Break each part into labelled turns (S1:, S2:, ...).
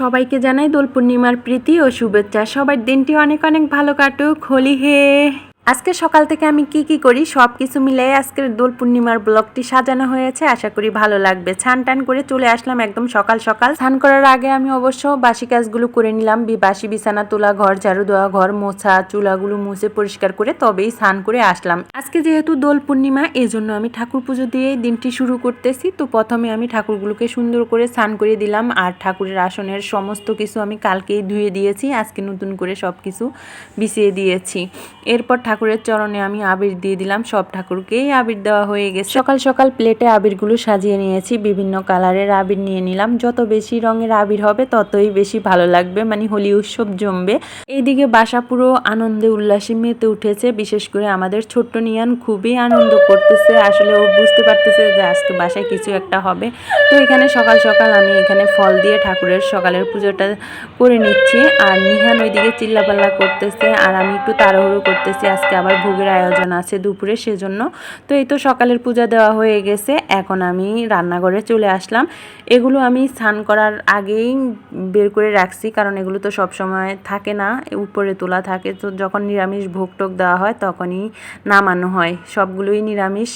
S1: সবাইকে জানাই দোল পূর্ণিমার প্রীতি ও শুভেচ্ছা। সবার দিনটি অনেক অনেক ভালো কাটুক। হোলি হে। আজকে সকাল থেকে আমি কি কি করি সব কিছু মিলে আজকের দোল পূর্ণিমার ব্লগটি সাজানো হয়েছে। আশা করি ভালো লাগবে। ছান টান করে চলে আসলাম একদম সকাল সকাল। স্নান করার আগে আমি অবশ্য বাসি কাজগুলো করে নিলাম। বাসি বিছানা তোলা, ঘর ঝাড়ু দেওয়া, ঘর মোছা, চুলাগুলো মুছে পরিষ্কার করে তবেই স্নান করে আসলাম। আজকে যেহেতু দোল পূর্ণিমা এই জন্য আমি ঠাকুর পুজো দিয়ে দিনটি শুরু করতেছি। তো প্রথমে আমি ঠাকুরগুলোকে সুন্দর করে স্নান করে দিলাম আর ঠাকুরের আসনের সমস্ত কিছু আমি কালকেই ধুয়ে দিয়েছি। আজকে নতুন করে সব কিছু বিছিয়ে দিয়েছি। এরপর ঠাকুরের চরণে আমি আবির দিয়ে দিলাম। সব ঠাকুরকেই আবির দেওয়া হয়ে গেছে। সকাল সকাল প্লেটে আবিরগুলো সাজিয়ে নিয়েছি। বিভিন্ন কালারের আবির নিয়ে নিলাম। যত বেশি রঙের আবির হবে, ততই বেশি ভালো লাগবে। মানে হোলি উৎসব জমবে। এইদিকে বাসা পুরো আনন্দে উল্লাসে মেতে উঠেছে। বিশেষ করে আমাদের ছোট্ট নিয়ান খুবই আনন্দ করতেছে। আসলে ও বুঝতে পারতেছে যে আজকে বাসায় কিছু একটা হবে। তো এখানে সকাল সকাল আমি এখানে ফল দিয়ে ঠাকুরের সকালের পুজোটা করে নিচ্ছি। আর নিহান ওইদিকে চিল্লাপাল্লা করতেছে। আর আমি একটু তাড়াহুড়ো করতেছি। আজকে আবার ভোগের আয়োজন আছে দুপুরে সেজন্য। তো এই তো সকালের পূজা দেওয়া হয়ে গেছে, এখন আমি রান্নাঘরে চলে আসলাম। এগুলো আমি স্নান করার আগেই বের করে রাখছি, কারণ এগুলো তো সব সময় থাকে না, উপরে তোলা থাকে। তো যখন নিরামিষ ভোগ টোক দেওয়া হয় তখনই নামানো হয়। সবগুলোই নিরামিষ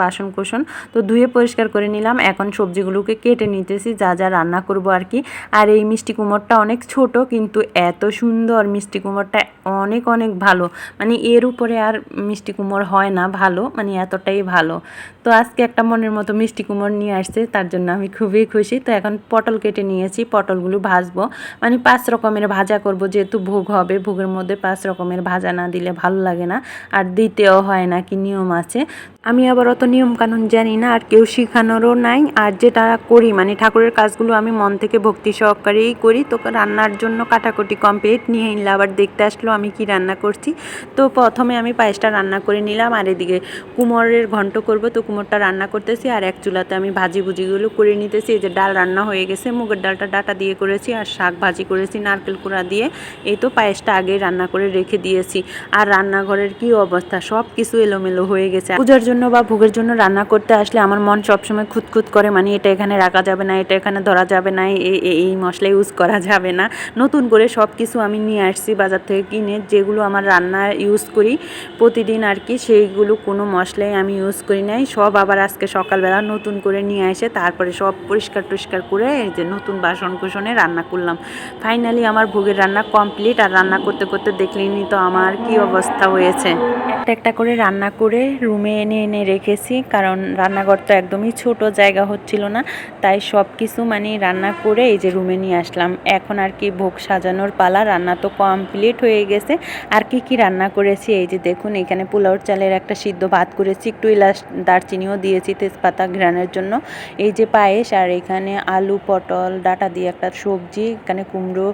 S1: বাসন কোসন তো ধুয়ে পরিষ্কার করে নিলাম। এখন সবজিগুলোকে কেটে নিতেছি, যা যা রান্না করব আর কি। আর এই মিষ্টি কুমোরটা অনেক ছোট, কিন্তু এত সুন্দর মিষ্টি কুমোরটা অনেক অনেক ভালো। মানে এর উপরে আর মিষ্টি কুমোর হয় না, ভালো মানে এতটাই ভালো। তো আজকে একটা মনের মতো মিষ্টি কুমোর নিয়ে আসছে, তার জন্য আমি খুবই খুশি। তো এখন পটল কেটে নিয়েছি, পটলগুলো ভাজবো। মানে পাঁচ রকমের ভাজা করব, যেহেতু ভোগ হবে, ভোগের মধ্যে পাঁচ রকমের ভাজা না দিলে ভালো লাগে না। আর দিতেও হয় না, কি নিয়ম আছে। আমি আবার অত নিয়ম কানুন জানি না, আর কেউ শেখানোরও নাই। আর যেটা করি মানে ঠাকুরের কাজগুলো আমি মন থেকে ভক্তি সহকারেই করি। তো রান্নার জন্য কাটাকুটি কমপ্লিট, নিয়ে নিলে আবার দেখতে আসলো আমি কি রান্না করছি। তো প্রথমে আমি পায়েসটা রান্না করে নিলাম, আর এদিকে কুমোরের ঘন্ট করব, তো কুমোরটা রান্না করতেছি, আর এক চুলাতে আমি ভাজি ভুজিগুলো করে নিতেছি। এই যে ডাল রান্না হয়ে গেছে, মুগের ডালটা ডাটা দিয়ে করেছি, আর শাক ভাজি করেছি নারকেল কুড়া দিয়ে। এই তো পায়েসটা আগেই রান্না করে রেখে দিয়েছি। আর রান্নাঘরের কি অবস্থা? সব কিছু এলোমেলো হয়ে গেছে। পূজার জন্য বা ভোগের জন্য রান্না করতে আসলে আমার মন সবসময় খুঁতখুত করে মানে এটা এখানে রাখা যাবে না, এটা এখানে ধরা যাবে না এই- মশলা ইউজ করা যাবে না। নতুন করে সব কিছু আমি নিয়ে আসছি বাজার থেকে কিনে, যেগুলো আমার রান্নার ইউজ করি। প্রতিদিন আর কি সেইগুলো কোনো মশলাই আমি ইউজ করি নাই। সব আবার আজকে সকালবেলা নতুন করে নিয়ে এসে তারপরে সব পরিষ্কার টরিষ্কার করে এই যে নতুন বাসন কুসনে রান্না করলাম। ফাইনালি আমার ভোগের রান্না কমপ্লিট আর রান্না করতে করতে দেখলেনি তো আমার কি অবস্থা হয়েছে। একটা একটা করে রান্না করে রুমে এনে এনে রেখেছি কারণ রান্নাঘর তো একদমই ছোট জায়গা হচ্ছিল না। তাই সব কিছু মানে রান্না করে এই যে রুমে নিয়ে আসলাম। এখন আর কি ভোগ সাজানোর পালা, রান্না তো কমপ্লিট হয়ে গেছে। আর কি কি রান্না করেছি এই যে দেখুন, এখানে পোলাওর চালের একটা সিদ্ধ ভাত করেছি, একটু ইলাচ দারচিনিও দিয়েছি, তেজপাতা ঘ্রানের জন্য। এই যে পায়েস আর এখানে আলু, পটল, ডাটা দিয়ে একটা সবজি, এখানে কুমড়ো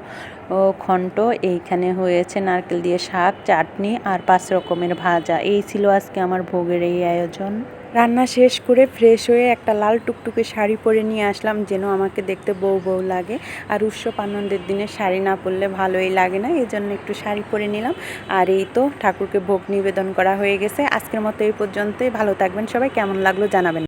S1: ও ঘন্ট এইখানে হয়েছে নারকেল দিয়ে শাক, চাটনি আর পাঁচ রকমের ভাজা। এই ছিল আজকে আমার ভোগের এই আয়োজন। রান্না শেষ করে ফ্রেশ হয়ে একটা লাল টুকটুকে শাড়ি পরে নিয়ে আসলাম, যেন আমাকে দেখতে বউ বউ লাগে। আর উৎসব আনন্দের দিনে শাড়ি না পরলে ভালোই লাগে না, এই জন্য একটু শাড়ি পরে নিলাম। আর এই তো ঠাকুরকে ভোগ নিবেদন করা হয়ে গেছে। আজকের মতো এই পর্যন্তই, ভালো থাকবেন সবাই, কেমন লাগল জানাবেন।